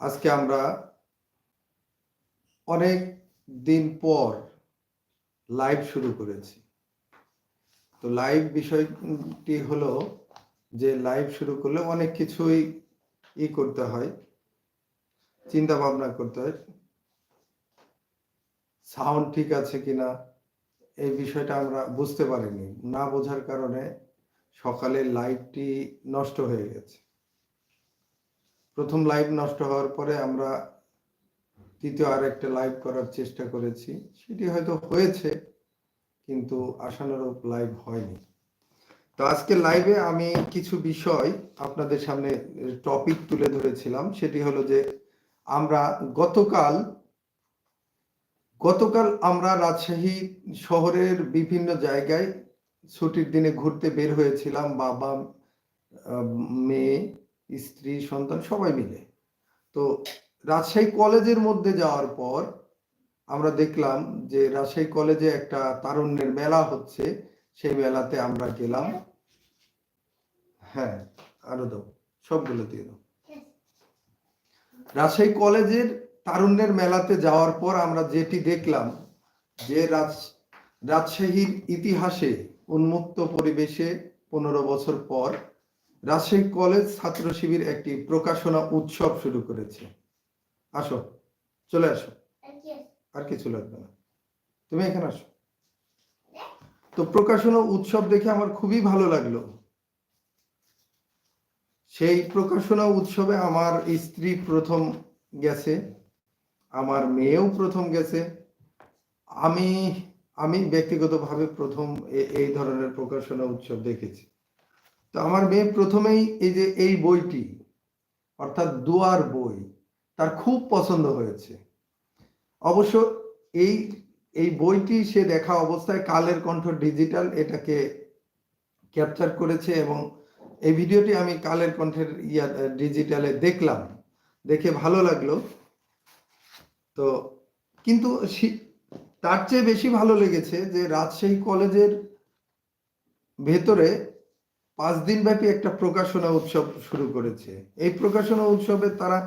আজকে আমরা অনেক দিন পর লাইভ শুরু করেছি। তো লাইভ বিষয়টি হলো যে লাইভ শুরু করলে অনেক কিছুই ই করতে হয় চিন্তা ভাবনা করতে হয় সাউন্ড ঠিক আছে কিনা এই বিষয়টা আমরা বুঝতে পারিনি। না বোঝার কারণে সকালে লাইভটি নষ্ট হয়ে গেছে। প্রথম লাইভ নষ্ট হওয়ার পরে আমরা দ্বিতীয় আর একটা লাইভ করার চেষ্টা করেছি। সেটি হয়তো হয়েছে, কিন্তু আশানুরূপ লাইভ হয়নি। তো আজকে লাইভে আমি কিছু বিষয় আপনাদের সামনে টপিক তুলে ধরেছিলাম। সেটি হলো যে, আমরা গতকাল গতকাল আমরা রাজশাহী শহরের বিভিন্ন জায়গায় ছুটির দিনে ঘুরতে বের হয়েছিলাম। বাবা মেয়ে স্ত্রী, সন্তান সবাই মিলে। তো রাজশাহী কলেজের মধ্যে যাওয়ার পর আমরা দেখলাম যে রাজশাহী কলেজে একটা তারুণ্যের মেলা হচ্ছে। সেই মেলাতে আমরা গেলাম। হ্যাঁ আরও দাও, সবগুলো দিয়ে দাও। রাজশাহী কলেজের তারুণ্যের মেলাতে যাওয়ার পর আমরা যেটি দেখলাম যে রাজ, রাজশাহীর ইতিহাসে উন্মুক্ত পরিবেশে পনেরো বছর পর রাজশাহী কলেজ ছাত্র শিবির একটি প্রকাশনা উৎসব শুরু করেছে। আসো চলে আসো। আর কিছু লাগবে না। তুমি এখানে আসো। তো প্রকাশনা উৎসব দেখে আমার খুবই ভালো লাগল। সেই প্রকাশনা উৎসবে আমার স্ত্রী প্রথম গেছে আমার মেয়েও প্রথম গেছে। আমি আমি ব্যক্তিগতভাবে প্রথম এই ধরনের প্রকাশনা উৎসব দেখেছি। তো আমার মেয়ে প্রথমেই এই যে এই বইটি, অর্থাৎ দুয়ার বই, তার খুব পছন্দ হয়েছে। অবশ্য এই এই বইটি সে দেখা অবস্থায় কালের কণ্ঠ ডিজিটাল এটাকে ক্যাপচার করেছে এবং এই ভিডিওটি আমি কালের কণ্ঠের ইয়া, ডিজিটালে দেখলাম। দেখে ভালো লাগল। তো কিন্তু তার চেয়ে বেশি ভালো লেগেছে যে রাজশাহী কলেজের ভেতরে পাঁচ দিন ব্যাপী একটা প্রকাশনা উৎসব শুরু করেছে। এই প্রকাশনা উৎসবে তারা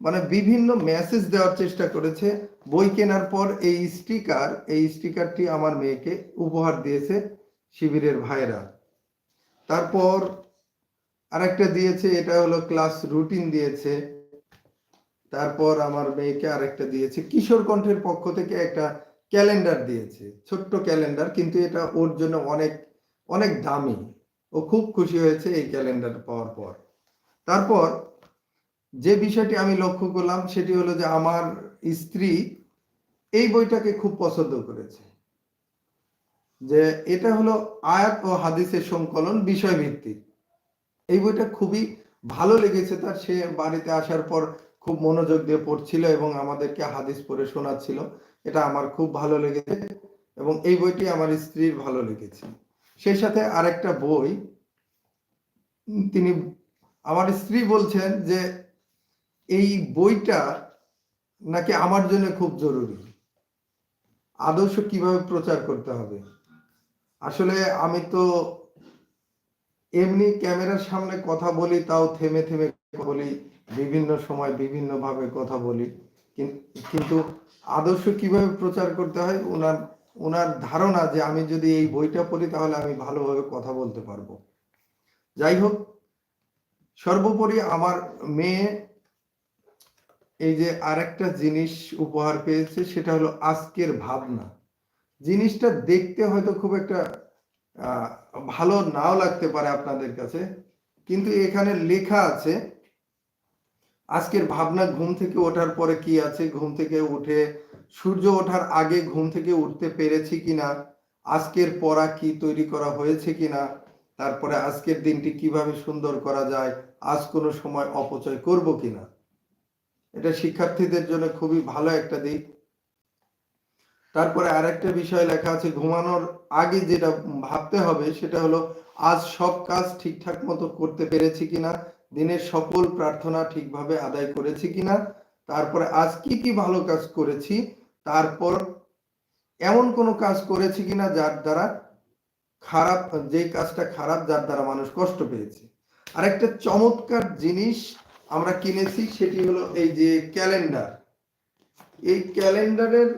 মানে বিভিন্ন মেসেজ দেওয়ার চেষ্টা করেছে। বই কেনার পর এই স্টিকার এই স্টিকারটি আমার মেয়েকে উপহার দিয়েছে শিবিরের ভাইরা তারপর আরেকটা দিয়েছে, এটা হলো ক্লাস রুটিন দিয়েছে। তারপর আমার মেয়েকে আরেকটা দিয়েছে। কিশোর কণ্ঠের পক্ষ থেকে একটা ক্যালেন্ডার দিয়েছে। ছোট্ট ক্যালেন্ডার কিন্তু এটা ওর জন্য অনেক অনেক দামি। ও খুব খুশি হয়েছে এই ক্যালেন্ডার পাওয়ার পর। তারপর যে বিষয়টি আমি লক্ষ্য করলাম সেটি হলো যে আমার স্ত্রী এই বইটাকে খুব পছন্দ করেছে। যে এটা হলো আয়াত ও হাদিসের সংকলন বিষয় ভিত্তিক এই বইটা খুবই ভালো লেগেছে তার। সে বাড়িতে আসার পর খুব মনোযোগ দিয়ে পড়ছিল এবং আমাদেরকে হাদিস পড়ে শোনাচ্ছিল। এটা আমার খুব ভালো লেগেছে এবং এই বইটি আমার স্ত্রীর ভালো লেগেছে। সেই সাথে আরেকটা বই তিনি, আমার স্ত্রী বলছেন যে এই বইটা নাকি আমার জন্য খুব জরুরি। আদর্শ কীভাবে প্রচার করতে হবে? আসলে আমি তো এমনি ক্যামেরার সামনে কথা বলি, তাও থেমে থেমে বলি, বিভিন্ন সময় বিভিন্ন ভাবে কথা বলি, কিন- কিন্তু আদর্শ কীভাবে প্রচার করতে হয়? ওনার ওনার ধারণা যে আমি যদি এই বইটা পড়ি তাহলে আমি ভালোভাবে কথা বলতে পারব। যাই হোক, সর্বোপরি আমার মেয়ে এই যে আরেকটা জিনিস উপহার পেয়েছে সেটা হলো আজকের ভাবনা। জিনিসটা দেখতে হয়তো খুব একটা ভালো নাও লাগতে পারে আপনাদের কাছে, কিন্তু এখানে লেখা আছে আজকের ভাবনা ঘুম থেকে ওঠার পরে কি আছে? ঘুম থেকে উঠে সূর্য ওঠার আগে ঘুম থেকে উঠতে পেরেছি কিনা? আজকের পড়া কি তৈরি করা হয়েছে কিনা? তারপরে আজকের দিনটি কীভাবে সুন্দর করা যায়? আজ কোনো সময় অপচয় করব কিনা? এটা শিক্ষার্থীদের জন্য খুবই ভালো একটা দিক। তারপরে আরেকটা বিষয় লেখা আছে, ঘুমানোর আগে যেটা ভাবতে হবে সেটা হলো, আজ সব কাজ ঠিকঠাক মতো করতে পেরেছি কিনা? দিনের সকল প্রার্থনা ঠিকভাবে আদায় করেছি কিনা, তারপরে আজ কি কি ভালো কাজ করেছি, তারপর এমন কোনো কাজ করেছি কিনা যার দ্বারা খারাপ, যে কাজটা খারাপ যার দ্বারা মানুষ কষ্ট পেয়েছে। আর একটা চমৎকার জিনিস আমরা কিনেছি, সেটি হলো এই যে ক্যালেন্ডার। এই ক্যালেন্ডারের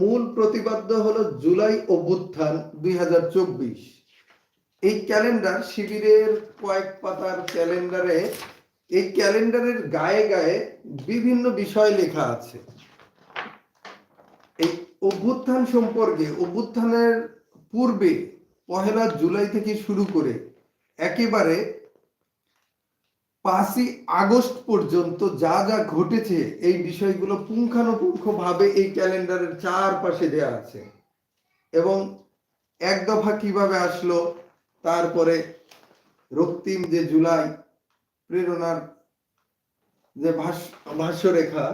মূল প্রতিপাদ্য হলো জুলাই অভ্যুত্থান দুই হাজার চব্বিশ। এই ক্যালেন্ডার শিবিরের কয়েক পাতার ক্যালেন্ডারে, এই ক্যালেন্ডারের গায়ে গায়ে বিভিন্ন বিষয় লেখা আছে। এই অভ্যুত্থান সম্পর্কে, অভ্যুত্থানের পূর্বে পহেলা জুলাই থেকে শুরু করে একেবারে পাঁচই আগস্ট পর্যন্ত যা যা ঘটেছে, এই বিষয়গুলো পুঙ্খানুপুঙ্খ ভাবে এই ক্যালেন্ডারের চারপাশে দেয়া আছে। এবং এক দফা কীভাবে আসলো? তারপরে রক্তিম যে জুলাই প্রেরণার যে ভাষ্য, ভাষ্যরেখা,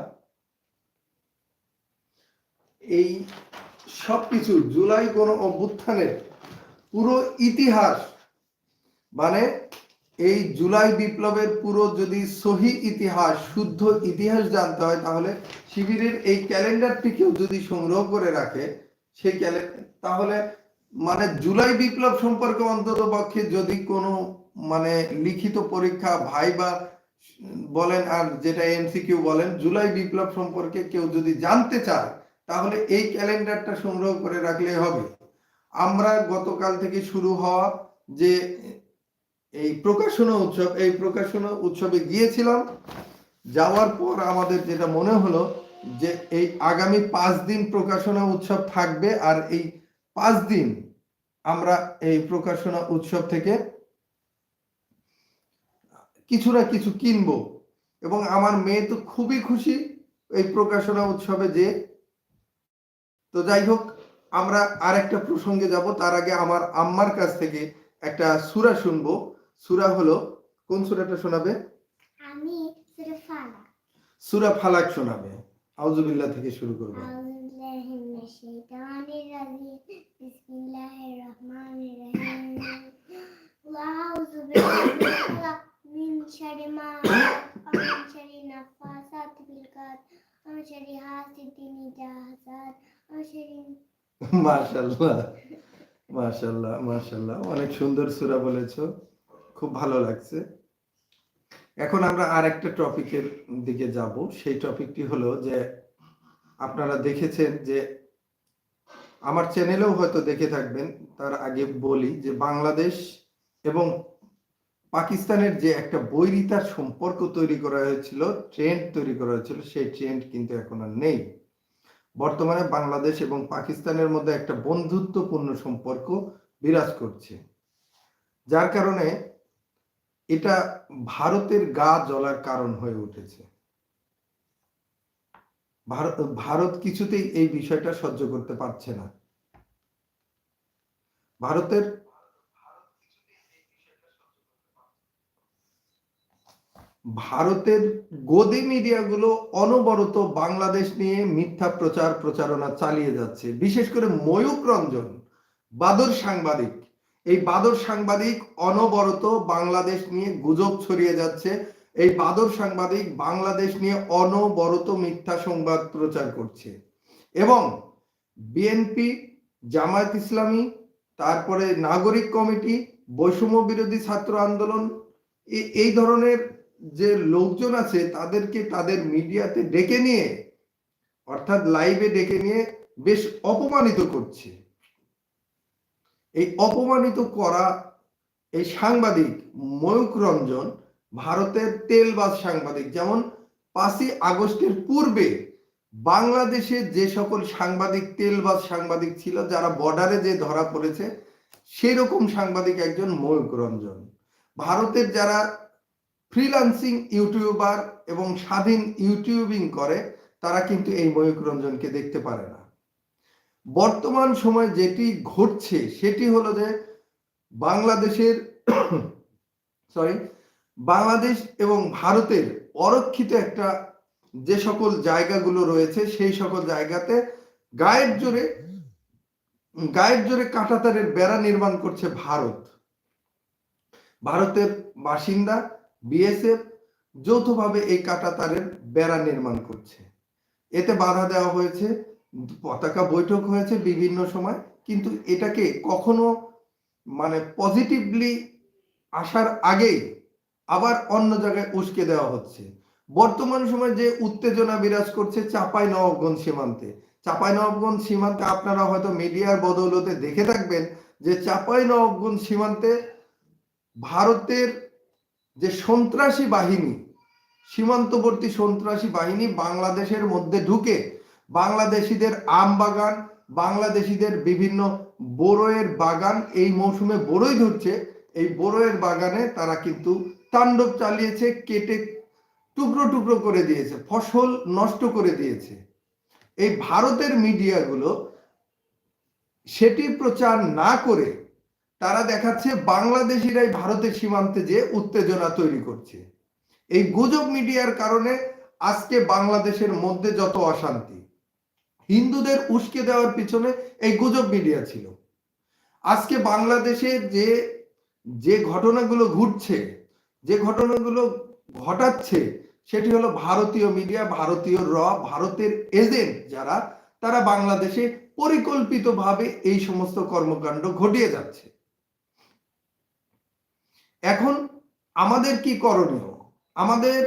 এই সবকিছু জুলাই কোন অভ্যুত্থানের পুরো ইতিহাস মানে এই জুলাই বিপ্লবের পুরো যদি সহি ইতিহাস, শুদ্ধ ইতিহাস জানতে হয়, তাহলে শিবিরের এই ক্যালেন্ডারটিকেও যদি সংগ্রহ করে রাখে, সেই ক্যালেন্ডার তাহলে মানে জুলাই বিপ্লব সম্পর্কে অন্তত পক্ষে যদি কোনো মানে লিখিত পরীক্ষা ভাই বা বলেন আর যেটা এমসিকিউ বলেন, জুলাই বিপ্লব সম্পর্কে কেউ যদি জানতে চায়, তাহলে এই ক্যালেন্ডারটা সংগ্রহ করে রাখলে হবে। আমরা গতকাল থেকে শুরু হওয়া যে এই প্রকাশনা উৎসব, এই প্রকাশনা উৎসবে গিয়েছিলাম, যাওয়ার পর আমাদের যেটা মনে হলো যে এই আগামী পাঁচ দিন প্রকাশনা উৎসব থাকবে আর এই পাঁচ দিন আমরা এই প্রকাশনা উৎসব থেকে কিছু না কিছু কিনবো। এবং আমার মেয়ে তো খুবই খুশি এই প্রকাশনা উৎসবে যে তো যাই হোক আমরা আর একটা প্রসঙ্গে যাব। তার আগে আমার আম্মার কাছ থেকে একটা সুরা শুনব। সুরা হলো কোন সুরাটা শোনাবে? আমি সুরা ফালাক। সুরা ফালাক শোনাবে। আউজুবিল্লাহ থেকে শুরু করব। আউযুবিল্লাহি মিনাশ শাইতানির অনেক সুন্দর সুরা বলেছ, খুব ভালো লাগছে। এখন আমরা আর একটা টপিকের দিকে যাব। সেই টপিকটি হলো যে, আপনারা দেখেছেন যে আমার চ্যানেলেও হয়তো দেখে থাকবেন, তার আগে বলি যে বাংলাদেশ এবং পাকিস্তানের যে একটা বৈরিতার সম্পর্ক তৈরি করা হয়েছিল ট্রেন্ড তৈরি করা হয়েছিল, সেই ট্রেন্ড কিন্তু এখন আর নেই। বর্তমানে বাংলাদেশ এবং পাকিস্তানের মধ্যে একটা বন্ধুত্বপূর্ণ সম্পর্ক বিরাজ করছে। যার কারণে এটা ভারতের গা জ্বলার কারণ হয়ে উঠেছে। ভারত কিছুতেই এই বিষয়টা সহ্য করতে পারছে না। ভারতের ভারতের গদি মিডিয়াগুলো অনবরত বাংলাদেশ নিয়ে মিথ্যা প্রচার প্রচারণা চালিয়ে যাচ্ছে। বিশেষ করে ময়ূক রঞ্জন বাদর সাংবাদিক। এই বাদর সাংবাদিক অনবরত বাংলাদেশ নিয়ে গুজব ছড়িয়ে যাচ্ছে। এই বাদর সাংবাদিক বাংলাদেশ নিয়ে অনবরত মিথ্যা সংবাদ প্রচার করছে। এবং বিএনপি জামায়াত ইসলামী, তারপরে নাগরিক কমিটি, বৈষম্য বিরোধী ছাত্র আন্দোলন এই ধরনের যে লোকজন আছে, তাদেরকে তাদের মিডিয়াতে ডেকে নিয়ে, অর্থাৎ লাইভে ডেকে নিয়ে বেশ অপমানিত করছে। এই অপমানিত করা এই সাংবাদিক ময়ূক রঞ্জন ভারতের তেলবাজ সাংবাদিক, যেমন পাঁচই আগস্টের পূর্বে বাংলাদেশে যে সকল সাংবাদিক, তেলবাজ সাংবাদিক ছিল, যারা বর্ডারে যে ধরা পড়েছে সেই রকম সাংবাদিক একজন ময়ূক রঞ্জন। ভারতের যারা ফ্রিল্যান্সিং ইউটিউবার এবং স্বাধীন ইউটিউবিং করে, তারা কিন্তু এই ময়ূক রঞ্জনকে দেখতে পারে না। বর্তমান সময় যেটি ঘটছে, সেটি হলো যে বাংলাদেশের সরি বাংলাদেশ এবং ভারতের অরক্ষিত একটা যে সকল জায়গাগুলো রয়েছে, সেই সকল জায়গাতে গায়ের জোরে গায়ের জোরে কাঁটাতারের বেড়া নির্মাণ করছে ভারত। ভারতের বাসিন্দা বিএসএফ যৌথভাবে এই কাঁটাতারের বেড়া নির্মাণ করছে। এতে বাধা দেওয়া হয়েছে, পতাকা বৈঠক হয়েছে বিভিন্ন সময়, কিন্তু এটাকে কখনো মানে পজিটিভলি আসার আগেই আবার অন্য জায়গায় উস্কে দেওয়া হচ্ছে। বর্তমান সময়ে যে উত্তেজনা বিরাজ করছে চাপাই নবাবগঞ্জ সীমান্তে। চাপাই নবাবগঞ্জ সীমান্তে আপনারা হয়তো মিডিয়ার বদৌলতে দেখে থাকবেন যে চাপাই নবাবগঞ্জ সীমান্তে ভারতের যে সন্ত্রাসী বাহিনী, সীমান্তবর্তী সন্ত্রাসী বাহিনী বাংলাদেশের মধ্যে ঢুকে বাংলাদেশিদের আম বাগান, বাংলাদেশিদের বিভিন্ন বড়ইয়ের বাগান এই মৌসুমে বড়ই ধরছে। এই বড়ইয়ের বাগানে তারা কিন্তু তাণ্ডব চালিয়েছে, কেটে টুকরো টুকরো করে দিয়েছে, ফসল নষ্ট করে দিয়েছে। এই ভারতের মিডিয়াগুলো সেটি প্রচার না করে তারা দেখাচ্ছে বাংলাদেশিরাই ভারতের সীমান্তে যে উত্তেজনা তৈরি করছে। এই গুজব মিডিয়ার কারণে আজকে বাংলাদেশের মধ্যে যত অশান্তি, হিন্দুদের উস্কে দেওয়ার পিছনে এই গুজব মিডিয়া ছিল। আজকে বাংলাদেশে যে যে ঘটনাগুলো ঘটছে যে ঘটনাগুলো ঘটাচ্ছে, সেটি হলো ভারতীয় মিডিয়া ভারতীয় র, ভারতের এজেন্ট যারা, তারা বাংলাদেশে পরিকল্পিতভাবে এই সমস্ত কর্মকাণ্ড ঘটিয়ে যাচ্ছে। এখন আমাদের কি করণীয়? আমাদের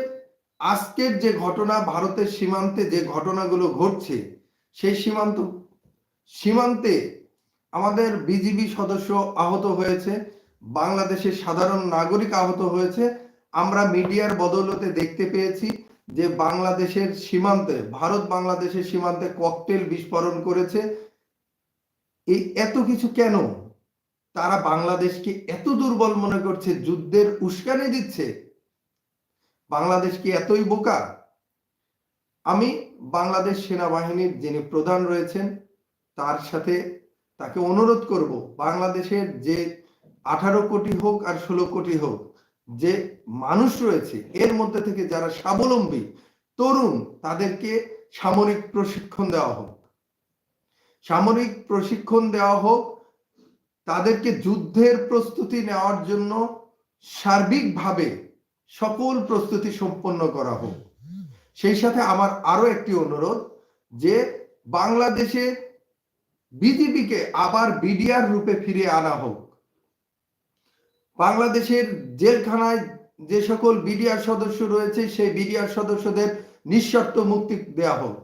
আজকের যে ঘটনা, ভারতের সীমান্তে যে ঘটনাগুলো ঘটছে, সেই সীমান্ত, সীমান্তে আমাদের বিজিবি সদস্য আহত হয়েছে। বাংলাদেশের সাধারণ নাগরিক আহত হয়েছে। আমরা মিডিয়ার বদৌলতে দেখতে পেয়েছি যে বাংলাদেশের সীমান্তে, ভারত বাংলাদেশের সীমান্তে ককটেল বিস্ফোরণ করেছে। এই এত কিছু কেন? তারা বাংলাদেশকে এত দুর্বল মনে করছে, যুদ্ধের উস্কানি দিচ্ছে। বাংলাদেশ কি এতই বোকা? আমি বাংলাদেশ সেনাবাহিনীর যিনি প্রধান রয়েছেন, তার সাথে তাকে অনুরোধ করব, বাংলাদেশের যে আঠারো কোটি হোক আর ষোলো কোটি হোক, যে মানুষ রয়েছে, এর মধ্যে থেকে যারা স্বাবলম্বী, তরুণ, তাদেরকে সামরিক প্রশিক্ষণ দেওয়া হোক। সামরিক প্রশিক্ষণ দেওয়া হোক, তাদেরকে যুদ্ধের প্রস্তুতি নেওয়ার জন্য সার্বিকভাবে সকল প্রস্তুতি সম্পন্ন করা হোক। সেই সাথে আমার আরও একটি অনুরোধ, যে বাংলাদেশে বিজেপিকে আবার বিডিআর রূপে ফিরে আনা হোক। বাংলাদেশের জেলখানায় যে সকল বিডিআর সদস্য রয়েছে, সেই বিডিআর সদস্যদের নিঃশর্ত মুক্তি দেওয়া হোক।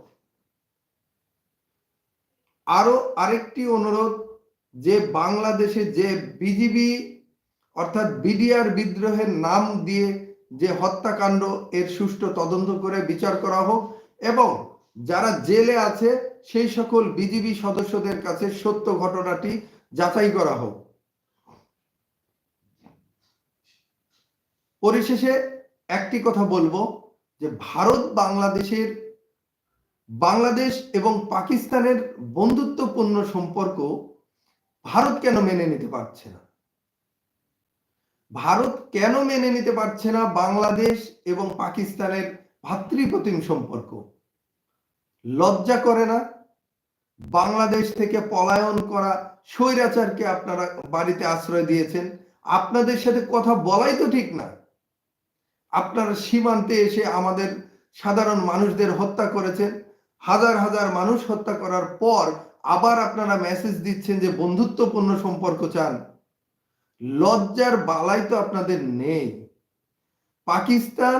আরও আরেকটি অনুরোধ যে বাংলাদেশে যে বিজিবি অর্থাৎ বিডিআর বিদ্রোহের নাম দিয়ে যে হত্যাকাণ্ড, এর সুষ্ঠু তদন্ত করে বিচার করা হোক এবং যারা জেলে আছে, সেই সকল বিজিবি সদস্যদের কাছে সত্য ঘটনাটি যাচাই করা হোক। পরিশেষে একটি কথা বলব যে ভারত বাংলাদেশের বাংলাদেশ এবং পাকিস্তানের বন্ধুত্বপূর্ণ সম্পর্ক ভারত কেন মেনে নিতে পারছে না? ভারত কেন মেনে নিতে পারছে না বাংলাদেশ এবং পাকিস্তানের ভাতৃপ্রতিম সম্পর্ক? লজ্জা করে না? বাংলাদেশ থেকে পলায়ন করা স্বৈরাচারকে আপনারা বাড়িতে আশ্রয় দিয়েছেন। আপনাদের সাথে কথা বলাই তো ঠিক না। আপনারা সীমান্তে এসে আমাদের সাধারণ মানুষদের হত্যা করেছেন হাজার হাজার মানুষ হত্যা করার পর আবার আপনারা মেসেজ দিচ্ছেন যে বন্ধুত্বপূর্ণ সম্পর্ক চান। লজ্জার বালাই তো আপনাদের নেই। পাকিস্তান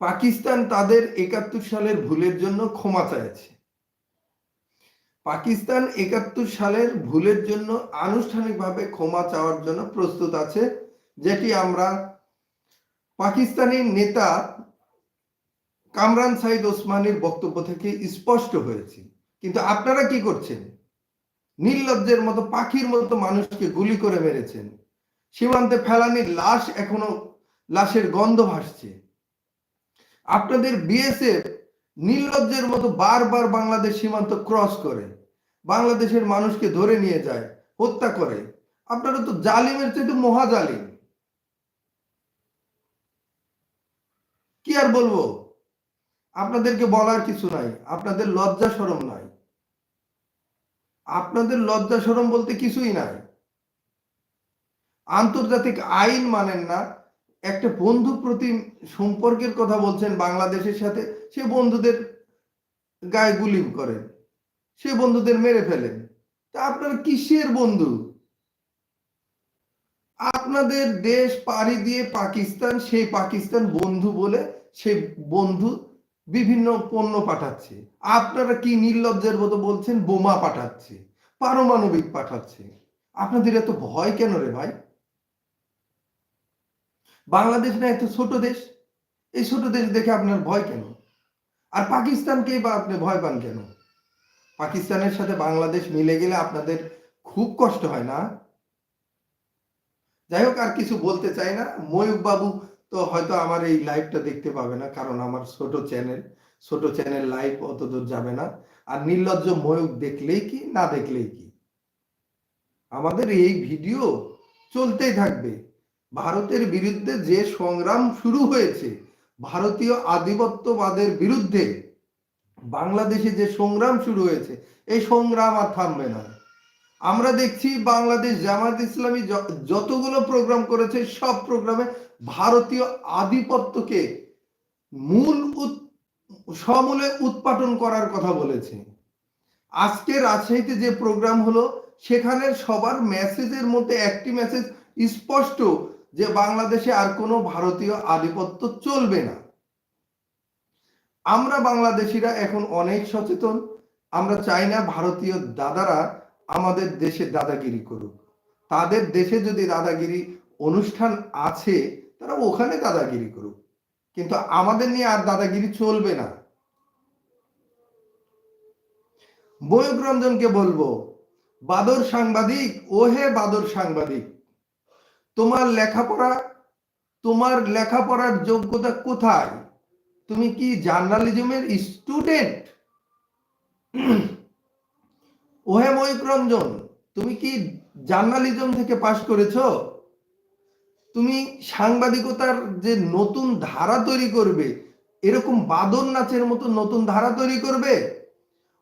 পাকিস্তান তাদের একাত্তর সালের ভুলের জন্য ক্ষমা চাইছে। পাকিস্তান একাত্তর সালের ভুলের জন্য আনুষ্ঠানিকভাবে ক্ষমা চাওয়ার জন্য প্রস্তুত আছে, যেটি আমরা পাকিস্তানি নেতা কামরান সাইদ ওসমানীর বক্তব্য থেকে স্পষ্ট হয়েছে। কিন্তু আপনারা কি করছেন? নির্লজ্জের মতো, পাখির মতো মানুষকে গুলি করে মেরেছেন। সীমান্তে ফেলানির লাশ এখনও, লাশের গন্ধ ভাসছে। আপনাদের বিএসএফ নির্লজ্জের মতো বারবার বাংলাদেশ সীমান্ত ক্রস করে, বাংলাদেশের মানুষকে ধরে নিয়ে যায়, হত্যা করে। আপনারা তো জালিমের চেয়ে মহা জালিম কি আর বলব? আপনাদেরকে বলার কিছু নাই, আপনাদের লজ্জা সরম নাই। আপনাদের লজ্জা সরম বলতে কিছুই নাই। আন্তর্জাতিক আইন মানেন না একটা বন্ধু প্রতি সম্পর্কের কথা বলছেন বাংলাদেশের সাথে, সে বন্ধুদের গায়ে গুলি করেন, সে বন্ধুদের মেরে ফেলেন। তা আপনার কিসের বন্ধু? আপনাদের দেশ পাড়ি দিয়ে পাকিস্তান, সেই পাকিস্তান বন্ধু বলে সেই বন্ধু বিভিন্ন পণ্য পাঠাচ্ছে। আপনারা কি নির্লজ্জের মতো বলছেন, বোমা পাঠাচ্ছে, পারমাণবিক পাঠাচ্ছে? আপনাদের এত ভয় কেন রে ভাই? বাংলাদেশ না, এত ছোট দেশ? এই ছোট দেশ দেখে আপনার ভয় কেন? আর পাকিস্তানকেই বা আপনি ভয় পান কেন? পাকিস্তানের সাথে বাংলাদেশ মিলে গেলে আপনাদের খুব কষ্ট হয় না? যাই হোক, আর কিছু বলতে চাই না। ময়ূক বাবু তো হয়তো আমার এই লাইভটা দেখতে পাবে না, কারণ আমার ছোট চ্যানেল ছোট চ্যানেল লাইভ অত দূর যাবে না। আর নির্লজ্জ ময়ূক দেখলেই কি, না দেখলেই কি? আমাদের এই ভিডিও চলতেই থাকবে। ভারতের বিরুদ্ধে যে সংগ্রাম শুরু হয়েছে, ভারতীয় আধিপত্যবাদের বিরুদ্ধে বাংলাদেশে যে সংগ্রাম শুরু হয়েছে, এই সংগ্রাম আর থামবে না। আমরা দেখছি বাংলাদেশ জামাত ইসলামী যতগুলো প্রোগ্রাম করেছে, সব প্রোগ্রামে ভারতীয় আধিপত্যকে মূল সমূলে উৎপাটন করার কথা বলেছে। আজকে রাজশাহীতে যে প্রোগ্রাম হলো, সেখানে সবার মেসেজের মধ্যে একটি মেসেজ স্পষ্ট যে বাংলাদেশে আর কোনো ভারতীয় আধিপত্য চলবে না। আমরা বাংলাদেশিরা এখন অনেক সচেতন। আমরা চাই না ভারতীয় দাদারা আমাদের দেশে দাদাগিরি করুক। তাদের দেশে যদি দাদাগিরি অনুষ্ঠান আছে, তারা ওখানে দাদাগিরি করুক। কিন্তু আমাদের নিয়ে আর দাদাগিরি চলবে না। ময়ূক রঞ্জনকে বলব, বাদর সাংবাদিক ও হে বাদর সাংবাদিক। তোমার লেখাপড়া, তোমার লেখাপড়ার যোগ্যতা কোথায়? তুমি কি জার্নালিজমের স্টুডেন্ট ওহে ময়ূক রঞ্জন তুমি কি জার্নালিজম থেকে পাশ করেছ? তুমি সাংবাদিকতার যে নতুন ধারা তৈরি করবে, এরকম বাদর নাচের মতো নতুন ধারা তৈরি করবে?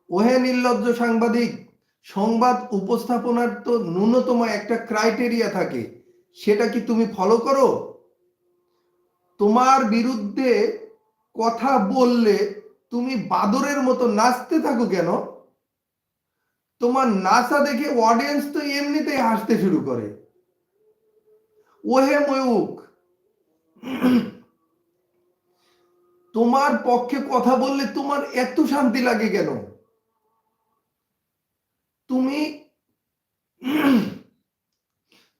ওহে নির্লজ্জ সাংবাদিক, সংবাদ উপস্থাপনার তো ন্যূনতম একটা ক্রাইটেরিয়া থাকে। সেটা কি তুমি ফলো করো? তোমার বিরুদ্ধে কথা বললে তুমি বাদরের মতো নাচতে থাকো কেন? তোমার নাচা দেখে অডিয়েন্স তো এমনিতেই হাসতে শুরু করে। ওহে ময়ূক তোমার পক্ষে কথা বললে তোমার এত শান্তি লাগে কেন? তুমি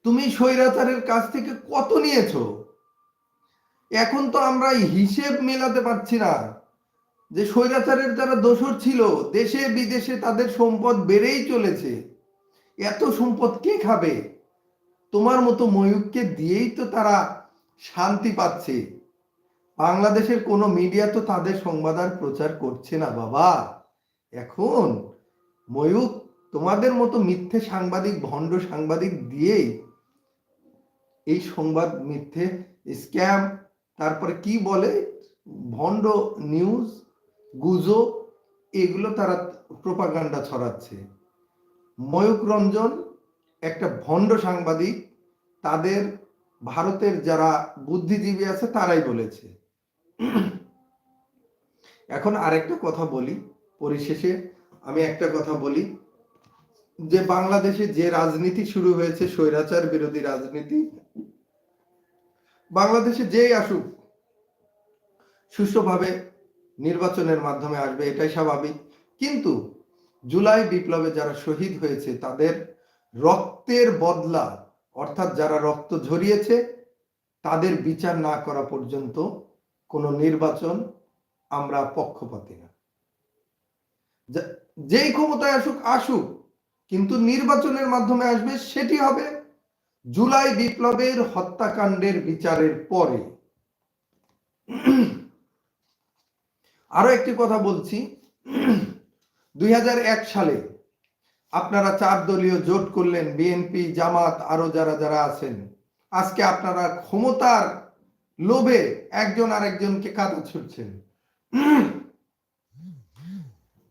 তুমি স্বৈরাচারের কাছ থেকে কত নিয়েছো? এখন তো আমরা হিসেব মেলাতে পারছি না যে স্বৈরাচারের যারা দোষর ছিল, দেশে বিদেশে তাদের সম্পদ বেড়েই চলেছে। এত সম্পদ কে খাবে? তোমার মতো ময়ূককে দিয়েই তো তারা শান্তি পাচ্ছে। বাংলাদেশের কোনো মিডিয়া তো তাদের সংবাদ আর প্রচার করছে না বাবা। এখন ময়ূক তোমাদের মতো মিথ্যে সাংবাদিক, ভণ্ড সাংবাদিক দিয়েই এই সংবাদ মিথ্যে, স্ক্যাম, তারপরে কি বলে? ভণ্ড নিউজ, গুজো, এগুলো তারা প্রোপাগান্ডা ছড়াচ্ছে। ময়ূক রঞ্জন, একটা ভণ্ড সাংবাদিক, তাদের ভারতের যারা বুদ্ধিজীবী আছে তারাই বলেছে। এখন আরেকটা কথা বলি, পরিশেষে আমি একটা কথা বলি। যে বাংলাদেশে যে রাজনীতি শুরু হয়েছে, স্বৈরাচার বিরোধী রাজনীতি, বাংলাদেশে যেই আসুক, সুষ্ঠুভাবে নির্বাচনের মাধ্যমে আসবে, এটাই স্বাভাবিক। কিন্তু জুলাই বিপ্লবে যারা শহীদ হয়েছে, তাদের রক্তের বদলা, অর্থাৎ যারা রক্ত ঝরিয়েছে, তাদের বিচার না করা পর্যন্ত কোনো নির্বাচন আমরা পক্ষপাতি না। যেই ক্ষমতায় আসুক আসুক কিন্তু নির্বাচনের মাধ্যমে আসবে, সেটি হবে জুলাই বিপ্লবের হত্যাকাণ্ডের বিচারের পরে। আরও একটি কথা বলছি। দুই হাজার এক সালে আপনারা চার দলীয় জোট করলেন, বিএনপি, জামাত, আরও যারা যারা আছেন। আজকে আপনারা ক্ষমতার লোভে একজন আরেকজনকে কাদা ছুটছেন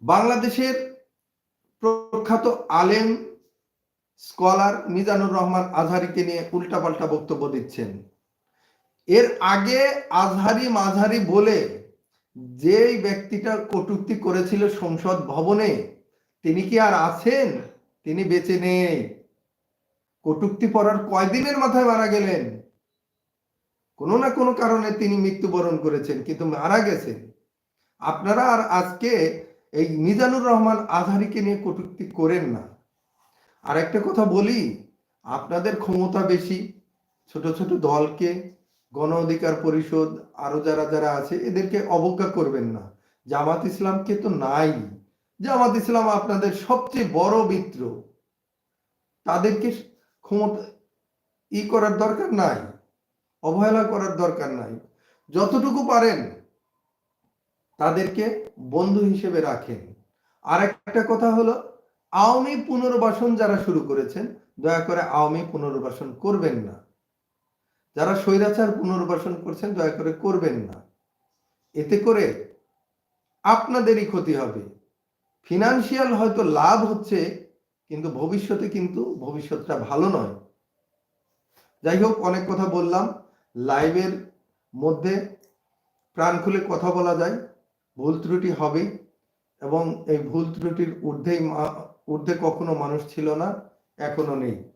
বাংলাদেশের প্রখ্যাত আলেম স্কলার মিজানুর রহমান আজহারিকে নিয়ে উল্টাপাল্টা বক্তব্য দিচ্ছেন। এর আগে আজহারি মাঝহারি বলে যেই ব্যক্তিটা কটূক্তি করেছিল সংসদ ভবনে, তিনি কি আর আছেন? তিনি বেঁচে নেই। কটুক্তি পড়ার কয়দিনের মাথায় মারা গেলেন? কোনো না কোনো কারণে তিনি মৃত্যুবরণ করেছেন, কিন্তু মারা গেছেন। আপনারা আর আজকে এই মিজানুর রহমান আধারিকে নিয়ে কটুক্তি করেন না। আর একটা কথা বলি, আপনাদের ক্ষমতা বেশি, ছোট ছোট দলকে, গণ অধিকার পরিষদ, আরও যারা যারা আছে, এদেরকে অবজ্ঞা করবেন না। জামাত ইসলামকে তো নাই। জামাত ইসলাম আপনাদের সবচেয়ে বড় মিত্র। তাদেরকে ক্ষমতা ই করার দরকার নাই, অবহেলা করার দরকার নাই। যতটুকু পারেন তাদেরকে বন্ধু হিসেবে রাখেন। আর একটা কথা হলো, আওয়ামী পুনর্বাসন যারা শুরু করেছেন, দয়া করে আওয়ামী পুনর্বাসন করবেন না। যারা স্বৈরাচার পুনর্বাসন করছেন, দয়া করে করবেন না। এতে করে আপনাদেরই ক্ষতি হবে। ফিনান্সিয়াল হয়তো লাভ হচ্ছে, কিন্তু ভবিষ্যতে কিন্তু ভবিষ্যৎটা ভালো নয়। যাই হোক, অনেক কথা বললাম। লাইভের মধ্যে প্রাণ খুলে কথা বলা যায়। ভুল ত্রুটি হবেই এবং এই ভুল ত্রুটির ঊর্ধ্বেই মা- ঊর্ধ্বে কখনো মানুষ ছিল না, এখনও নেই।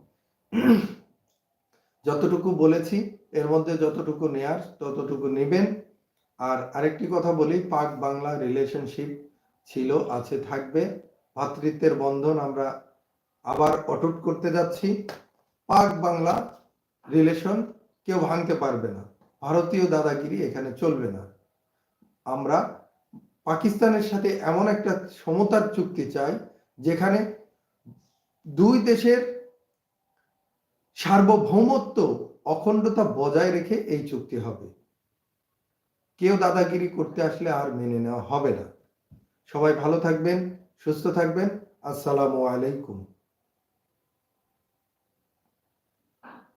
যতটুকু বলেছি, এর মধ্যে যতটুকু নেয়ার, ততটুকু নেবেন। আর আরেকটি কথা বলি, পাক বাংলা রিলেশনশিপ ছিল, আছে, থাকবে। ভাতৃত্বের বন্ধন আমরা আবার অটুট করতে যাচ্ছি। পাক বাংলা রিলেশন কেউ ভাঙতে পারবে না। ভারতীয় দাদাগিরি এখানে চলবে না। আমরা পাকিস্তানের সাথে এমন একটা সমতার চুক্তি চাই, যেখানে দুই দেশের সার্বভৌমত্ব অখণ্ডতা বজায় রেখে এই চুক্তি হবে। কেউ দাদাগিরি করতে আসলে আর মেনে নেওয়া হবে না। সবাই ভালো থাকবেন, সুস্থ থাকবেন। আসসালামু আলাইকুম।